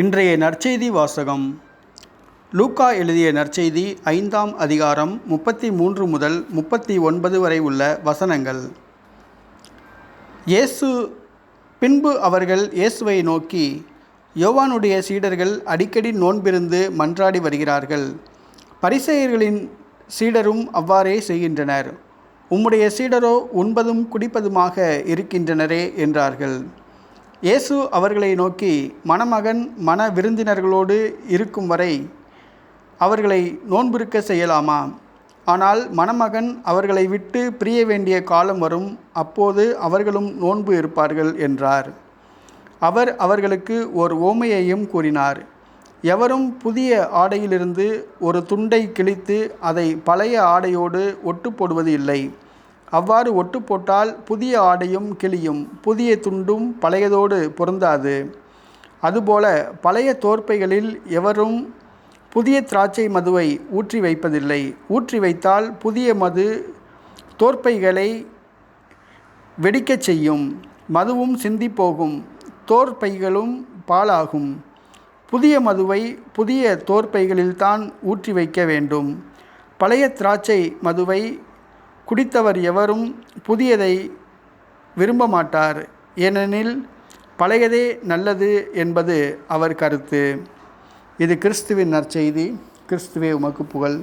இன்றைய நற்செய்தி வாசகம். லூக்கா எழுதிய நற்செய்தி ஐந்தாம் அதிகாரம் முப்பத்தி மூன்று முதல் முப்பத்தி ஒன்பது வரை உள்ள வசனங்கள். இயேசு பின்பு அவர்கள் இயேசுவை நோக்கி யோவானுடைய சீடர்கள் அடிக்கடி நோன்பிருந்து மன்றாடி வருகிறார்கள். பரிசெயர்களின் சீடரும் அவ்வாறே செய்கின்றனர். உம்முடைய சீடரோ உண்பதும் குடிப்பதுமாக இருக்கின்றனரே என்றார்கள். இயேசு அவர்களை நோக்கி மணமகன் மன விருந்தினர்களோடு இருக்கும் வரை அவர்களை நோன்பிருக்க செய்யலாமா? ஆனால் மணமகன் அவர்களை விட்டு பிரிய வேண்டிய காலம் வரும் அப்போது அவர்களும் நோன்பு இருப்பார்கள் என்றார். அவர் அவர்களுக்கு ஒரு ஓமையையும் கூறினார். எவரும் புதிய ஆடையிலிருந்து ஒரு துண்டை கிழித்து அதை பழைய ஆடையோடு ஒட்டு போடுவது இல்லை. அவ்வாறு ஒட்டு போட்டால் புதிய ஆடையும் கிளியும் புதிய துண்டும் பழையதோடு பொருந்தாது. அதுபோல பழைய தோற்பைகளில் எவரும் புதிய திராட்சை மதுவை ஊற்றி வைப்பதில்லை. ஊற்றி வைத்தால் புதிய மது தோற்பைகளை வெடிக்கச் செய்யும். மதுவும் சிந்தி போகும். தோற்பைகளும் பாலாகும் புதிய மதுவை புதிய தோற்பைகளில்தான் ஊற்றி வைக்க வேண்டும். பழைய திராட்சை மதுவை குடித்தவர் எவரும் புதியதை விரும்ப மாட்டார் ஏனெனில் பழையதே நல்லது என்பது அவர் கருத்து. இது கிறிஸ்துவின் நற்செய்தி. கிறிஸ்துவே உமக்கு புகழ்.